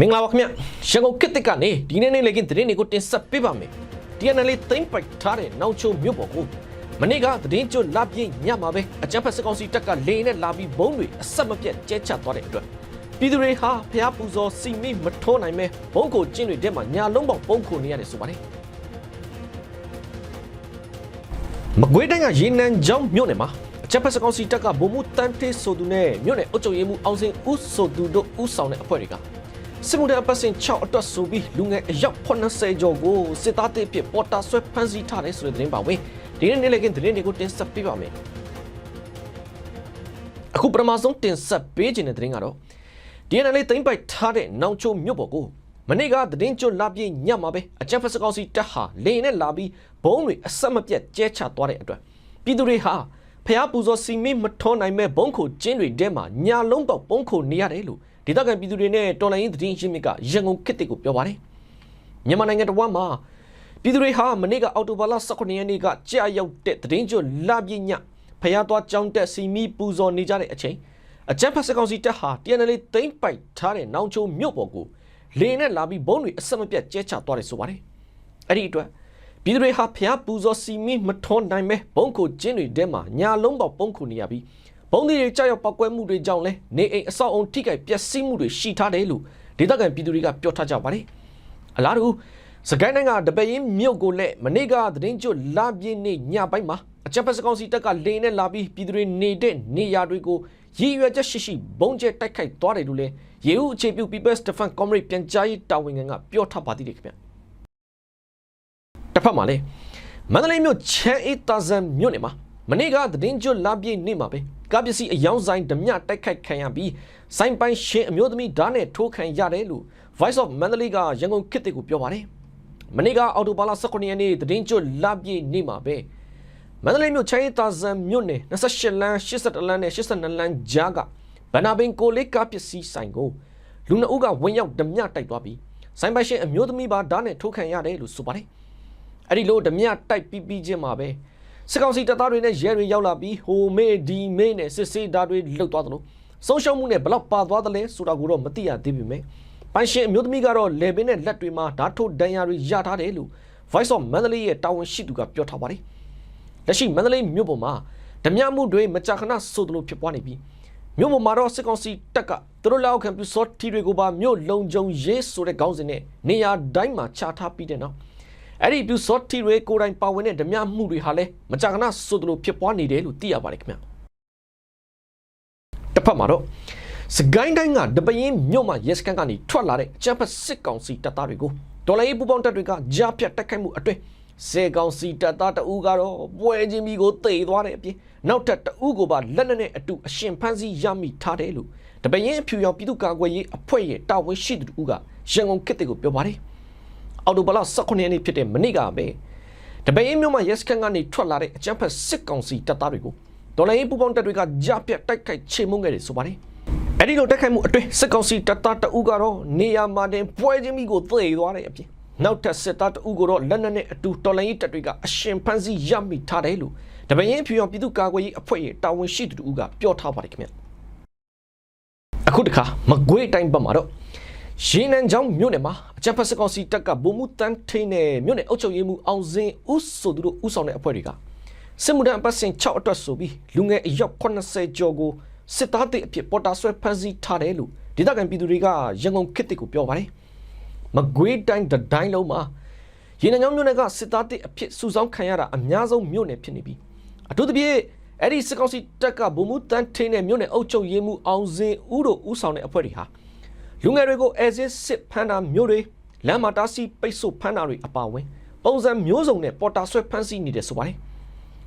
မင်္ဂလာပါခင်ဗျရန်ကုန်ကစ်တစ်ကနေဒီနေ့နေ့လေကင်းသတင်းတွေကိုတင်ဆက်ပေးပါမယ် DNL သိမ့်ပိုက်ထားတဲ့နောက်ချုံမြို့ပေါ်ကိုမနေ့ကသတင်းကျွတ်လာပြင်းညမှာပဲအကြမ်းဖက်စစ်ကောင်စီတပ်ကလေနဲ့လာပြီးဘုံတွေအဆက်မပြတ်ကျဲချသွားတဲ့အတွက်ပြည်သူတွေဟာဖျားပူဇော်စီမိမထိုးနိုင်မဲ့ဘုံကိုကျင်းတွေထဲမှာညာလုံးပေါက်ပုံခုနေရတယ်ဆိုပါတယ်မကွေးတိုင်းကရေနံချောင်းမြို့နယ်မှာအချက်ဖက်စကောင်စီတပ်ကဗိုလ်မှူးတန်းထေးဆိုသူနဲ့မြို့နယ်အုပ်ချုပ်ရေးမှူးအောင်စင်ဦးဆိုသူတို့ဦးဆောင်တဲ့အဖွဲ့တွေက စစ်မှုထမ်းပတ်စင်6အတွက်ဆိုပြီးလူငယ်အယောက်80ကျော်ကိုစစ်သားတစ်ဖြစ်ပေါ်တာဆွဲဖမ်းဆီးထားတယ်ဆိုတဲ့သတင်းပါဝင်ဒီနေ့နေ့လည်ကင်းသတင်းတွေကိုတင်ဆက်ပေးပါမယ်အခုပထမဆုံးတင်ဆက်ပေးခြင်းတဲ့သတင်းကတော့ DNL သိမ့်ပိုက်ထားတဲ့နောင်ချိုမြို့ပေါ်ကိုမနေ့ကသတင်းကျွတ်လာပြည့်ညမှာပဲအကြမ်းဖက်စကောင်စီတပ်ဟာလေနဲ့လာပြီးဘုံတွေအဆက်မပြတ်ကျဲချသွားတဲ့အတွက်ပြည်သူတွေဟာဖျားပူဇော်စီမင်းမထွန်းနိုင်မဲ့ဘုံခုကျင်းတွေထဲမှာညာလုံးပေါက်ဘုံခုနေရတယ်လို့ ဒေသခံပြည်သူတွေနဲ့တော်လိုင်းရင်သတင်းရှင်းမြစ်ကရန်ကုန်ခေတ်တွေကိုပြောပါတယ်မြန်မာနိုင်ငံတော်မှာပြည်သူတွေဟာမနေ့ကအော်တိုဘာလ18ရက်နေ့ကကြာရောက်တဲ့သတင်းကျွတ်လာပြည့်ညဖျားသွားကြောင်းတက်စီမီပူဇော်နေကြတဲ့အချိန်အကြမ်းဖက်စကောင်စီတပ်ဟာ TNL သိမ့်ပိုက်ထားတဲ့နောင်ချိုမြို့ပေါ်ကိုလေနဲ့လာပြီးဘုံတွေအဆက်မပြတ်ကျဲချသွားတယ်ဆိုပါတယ်အဲ့ဒီအတွက်ပြည်သူတွေဟာဖျားပူဇော်စီမီမထွန်းနိုင်မဲ့ဘုံကိုကျင်းတွေထဲမှာညာလုံးပေါက်ပုံခုနေရပြီး ဘုံတွေကြောက်ရောက်ပောက်ကွဲမှုတွေကြောင့်လဲနေအိမ်အဆောက်အုံထိခိုက်ပျက်စီးမှုတွေရှိထားတယ်လို့ဒေသခံပြည်သူတွေကပြောထားကြပါတယ်အလားတူစကိုင်းတိုင်းကတပရင်မြို့ကိုလည်းမနေ့ကသတင်းကျွတ်လာပြင်းနေညပိုင်းမှာအချက်ဖက်စကောင်စီတပ်ကလေနဲ့လာပြီးပြည်သူတွေနေတဲ့နေရာတွေကိုရည်ရွယ်ချက်ရှိရှိဘုံကျဲတိုက်ခိုက်သွားတယ်လို့လည်းရေဦးအခြေပြု People's Defense Comrade ပြန်ကြားရေးတာဝန်ခံကပြောထားပါသေးတယ်ခင်ဗျတစ်ဖက်မှာလည်းမန္တလေးမြို့ချမ်းအေးတာဇန်မြို့နယ်မှာ မနေ့ကသတင်းကျွတ်လာပြည့်နေ့မှာပဲကားပစ္စည်းအယောင်ဆိုင်ဓမြတိုက်ခိုက်ခံရပြီးစိုင်းပိုင်းရှင်အမျိုးသမီးဓာတ်နဲ့ထိုးခံရတယ်လို့ Voice of Mandalay ကရန်ကုန်ခေတ်တွေကိုပြောပါတယ်မနေ့ကအော်တိုဘာလ18ရက်နေ့သတင်းကျွတ်လာပြည့်နေ့မှာပဲမန္တလေးမြို့ချမ်းရီတာဇန်မြို့နယ်28လမ်း82လမ်းနဲ့82လမ်းကြားကဗန္နာပင်ကိုလေးကားပစ္စည်းဆိုင်ကိုလူနှစ်ဦးကဝင်ရောက်ဓမြတိုက်သွားပြီးဆိုင်ပိုင်ရှင်အမျိုးသမီးပါဓာတ်နဲ့ထိုးခံရတယ်လို့ဆိုပါတယ်အဲ့ဒီလိုဓမြတိုက်ပြီးပြီးချင်းမှာပဲ စစ်ကောင်စီတပ်သားတွေနဲ့ရဲတွေရောက်လာပြီးဟိုမေဒီမေနဲ့စစ်စေးဓာတ်တွေလှုပ်သွားသလိုဆုံးရှုံးမှုနဲ့ဘလောက်ပါသွားသလဲဆိုတာကိုတော့မသိရသေးပေမဲ့ပိုင်ရှင်အမျိုးသမီးကတော့လေပင်နဲ့လက်တွေမှာဓာတ်ထိုးဒဏ်ရာတွေရထားတယ်လို့ Voice of Mandalay ရဲ့တာဝန်ရှိသူကပြောထားပါတယ်လက်ရှိမန္တလေးမြို့ပေါ်မှာဓမြမှုတွေမကြာခဏဆိုသလိုဖြစ်ပွားနေပြီးမြို့ပေါ်မှာတော့စစ်ကောင်စီတပ်ကသူတို့လက်အောက်ခံပြစောထီတွေကိုပါမြို့လုံခြုံရေးဆိုတဲ့ခေါင်းစဉ်နဲ့နေရာတိုင်းမှာချထားပြီးတဲ့နောက် အဲ့ဒီပြစောထီတွေကိုယ်တိုင်ပါဝင်တဲ့ဓမြမှုတွေဟာလည်းမကြာခဏဆိုသလိုဖြစ်ပွားနေတယ်လို့သိရပါတယ်ခင်ဗျတစ်ဖက်မှာတော့စကိုင်းတိုင်းကတပရင်မြို့မှာရဲစခန်းကနေထွက်လာတဲ့အကြမ်းဖက်စစ်ကောင်စီတပ်သားတွေကိုဒေါ်လာရေးပူပေါင်းတပ်တွေကကြားဖြတ်တိုက်ခိုက်မှုအတွင်းစေကောင်စီတပ်သားတအူးကတော့ပွဲချင်းမီကိုတေသွားတဲ့အပြင်နောက်ထပ်တအူးကိုပါလက်နက်နဲ့အတူအရှင်ဖမ်းဆီးရမိထားတယ်လို့တပရင်အဖြူရောင်ပြည်သူ့ကာကွယ်ရေးအဖွဲ့ရဲ့တာဝန်ရှိသူတူကရန်ကုန်ခေတ်တွေကိုပြောပါတယ် အော်တိုဘလာ18ရက်နေ့ဖြစ်တဲ့မနေ့ကပဲတပရင်မြို့မှာရဲစခန်းကနေထွက်လာတဲ့အကြမ်းဖက်စစ်ကောင်စီတပ်သားတွေကိုဒေါ်လာရေးပူပေါင်းတပ်တွေကကြားဖြတ်တိုက်ခိုက်ချေမှုန်းခဲ့တယ်ဆိုပါတယ်အဲ့ဒီလိုတက်ခိုက်မှုအတွင်းစစ်ကောင်စီတပ်သားတအူးကတော့နေရာမှာတင်ပွဲချင်းမီကိုသေသွားတဲ့အပြင်နောက်ထပ်စစ်သားတအုပ်ကိုတော့လက်နက်နဲ့အတူတော်လိုင်းရေးတပ်တွေကအရှင်ဖမ်းဆီးရမိထားတယ်လို့တပရင်ဖြူရောင်ပြည်သူ့ကာကွယ်ရေးအဖွဲ့ရဲ့တာဝန်ရှိသူတို့ကပြောထားပါတယ်ခင်ဗျအခုတခါမကွေးတိုင်းဘက်မှာတော့ ရေနံချောင်းမြို့နယ်မှာအကြံဖက်စကောင်စီတပ်ကဗိုလ်မှူးတန်းထိန်နဲ့မြို့နယ်အုပ်ချုပ်ရေးမှူးအောင်စင်ဦးဆိုသူတို့ဦးဆောင်တဲ့အဖွဲ့တွေကစစ်မှုထမ်းအပတ်စဉ်6အတွက်ဆိုပြီးလူငယ်အယောက်80ကျော်ကိုစစ်သားတွေအဖြစ်ပေါ်တာဆွဲဖမ်းဆီးထားတယ်လို့ဒေသခံပြည်သူတွေကရန်ကုန်ခေတ်တွေကိုပြောပါတယ်မကွေးတိုင်းတတိုင်းလုံးမှာရေနံချောင်းမြို့နယ်ကစစ်သားတစ်အဖြစ်စုဆောင်းခံရတာအများဆုံးမြို့နယ်ဖြစ်နေပြီးအထူးသဖြင့်အဲ့ဒီစစ်ကောင်စီတပ်ကဗိုလ်မှူးတန်းထင်းတဲ့မြို့နယ်အုပ်ချုပ်ရေးမှူးအောင်စင်ဦးတို့ဦးဆောင်တဲ့အဖွဲ့တွေဟာ လူငယ်တွေကိုအဲစစ်စစ်ဖမ်းတာမျိုးတွေလမ်းမှာတားဆီးပိတ်ဆို့ဖမ်းတာတွေအပါအဝင် ပုံစံမျိုးစုံနဲ့ပေါ်တာဆွဲဖမ်းဆီးနေတယ်ဆိုပါတယ်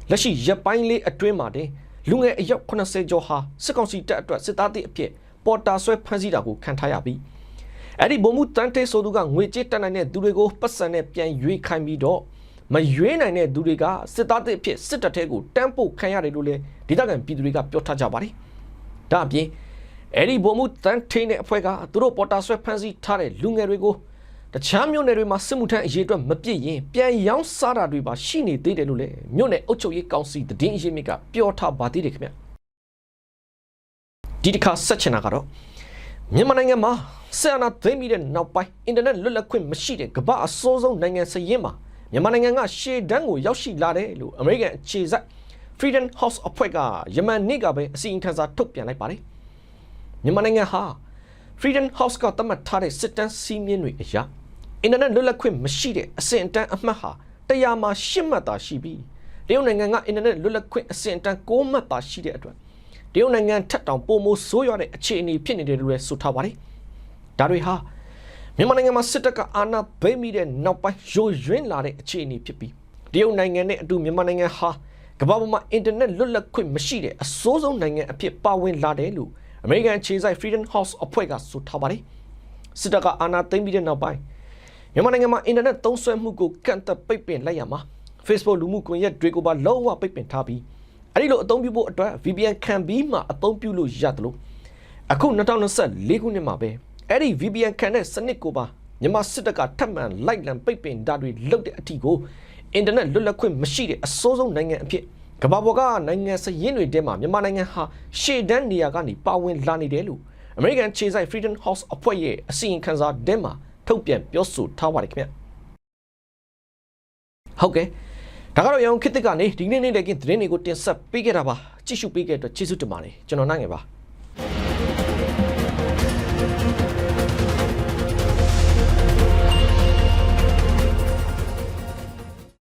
လက်ရှိရပ်ပိုင်းလေးအတွင်းမှာတင်လူငယ်အယောက်80ကျော်ဟာစစ်ကောင်စီတပ်အတွက်စစ်သားတစ်အဖြစ်ပေါ်တာဆွဲဖမ်းဆီးတာကိုခံထားရပြီးအဲ့ဒီဘုံမှုတန်းတေးဆိုသူကငွေကြေးတက်နိုင်တဲ့သူတွေကိုပတ်စံနဲ့ပြန်ရွေးခိုင်းပြီးတော့မရွေးနိုင်တဲ့သူတွေကစစ်သားတစ်အဖြစ်စစ်တပ်ထဲကိုတန်းပို့ခံရတယ်လို့လည်းဒေသခံပြည်သူတွေကပြောထားကြပါတယ်။ဒါအပြင် အဲ့ဒီဘုံမှုတန်းထင်းတဲ့အဖွဲ့ကသူတို့ပေါ်တာဆွဲဖမ်းဆီးထားတဲ့လူငယ်တွေကိုတခြားမြို့နယ်တွေမှာစစ်မှုထမ်းအရေးအတွက်မပြည့်ရင်ပြန်ရောင်းစားတာတွေပါရှိနေသေးတယ်လို့လည်းမြို့နယ်အုပ်ချုပ်ရေးကောင်စီတည်င်းအရေးမြစ်ကပြောထားပါသေးတယ်ခင်ဗျ။ဒီတစ်ခါဆက်ချင်တာကတော့မြန်မာနိုင်ငံမှာဆက်အနာသိမ်းပြီးတဲ့နောက်ပိုင်းအင်တာနက်လွတ်လပ်ခွင့်မရှိတဲ့ကမ္ဘာအဆိုးဆုံးနိုင်ငံစရင်းမှာမြန်မာနိုင်ငံကရှေ့တန်းကိုရောက်ရှိလာတယ်လို့အမေရိကန်အခြေစိုက် Freedom House အဖွဲ့ကယမန်နေ့ကပဲအစီရင်ခံစာထုတ်ပြန်လိုက်ပါတယ် မြန်မာနိုင်ငံဟာ Freedom House ကသတ်မှတ်ထားတဲ့စစ်တမ်းစီးမြင့်တွေအရာအင်တာနက်လွတ်လပ်ခွင့်မရှိတဲ့အဆင့်အတန်းအမှတ်ဟာတရားမှာ10မှတ်သာရှိပြီးတရုတ်နိုင်ငံကအင်တာနက်လွတ်လပ်ခွင့်အဆင့်အတန်း6မှတ်သာရှိတဲ့အတွက်တရုတ်နိုင်ငံထက်တောင်ပိုမိုဆိုးရွားတဲ့အခြေအနေဖြစ်နေတယ်လို့လည်းဆိုထားပါတယ်။ဒါတွေဟာမြန်မာနိုင်ငံမှာစစ်တပ်ကအာဏာသိမ်းပြီးတဲ့နောက်ပိုင်းရိုးရွင်းလာတဲ့အခြေအနေဖြစ်ပြီးတရုတ်နိုင်ငံနဲ့အတူမြန်မာနိုင်ငံဟာကမ္ဘာပေါ်မှာအင်တာနက်လွတ်လပ်ခွင့်မရှိတဲ့အဆိုးဆုံးနိုင်ငံအဖြစ်ပါဝင်လာတယ်လို့ အမေရိကန်ခြေစိုက် Freedom House အဖွဲ့ကဆိုထားပါတယ်။စစ်တပ်ကအာဏာသိမ်းပြီးတဲ့နောက်ပိုင်းမြန်မာနိုင်ငံမှာအင်တာနက်သုံးစွဲမှုကိုကန့်သတ်ပိတ်ပင်လိုက်ရမှာ Facebook လူမှုကွန်ရက်တွေကိုပါလုံးဝပိတ်ပင်ထားပြီးအဲ့ဒီလိုအသုံးပြုဖို့အတွက် VPN ခံပြီးမှအသုံးပြုလို့ရတယ်လို့အခု2024ခုနှစ်မှာပဲအဲ့ဒီ VPN ခံတဲ့စနစ်ကိုပါမြန်မာစစ်တပ်ကထပ်မံလိုက်လံပိတ်ပင်တာတွေလုပ်တဲ့အထီကိုအင်တာနက်လွတ်လပ်ခွင့်မရှိတဲ့အစိုးဆုံးနိုင်ငံအဖြစ် ကမ္ဘာပေါ်ကနိုင်ငံစရင်းတွေထဲမှာမြန်မာနိုင်ငံဟာရှေ့တန်းနေရာကနေပါဝင်လာနေတယ်လို့ American ခြေဆိုင် Freedom House အဖွဲ့ရဲ့အစီရင်ခံစာထဲမှာထုတ်ပြန်ပြောဆိုထားပါတယ်ခင်ဗျဟုတ်ကဲ့ဒါကတော့ရောင်ခေတ်သစ်ကနေဒီနေ့နေ့တည်းကသတင်းတွေကိုတင်ဆက်ပေးခဲ့တာပါကြည့်ရှုပေးခဲ့တဲ့အတွက်ကျေးဇူးတင်ပါတယ်ကျွန်တော်နိုင်ငယ်ပါ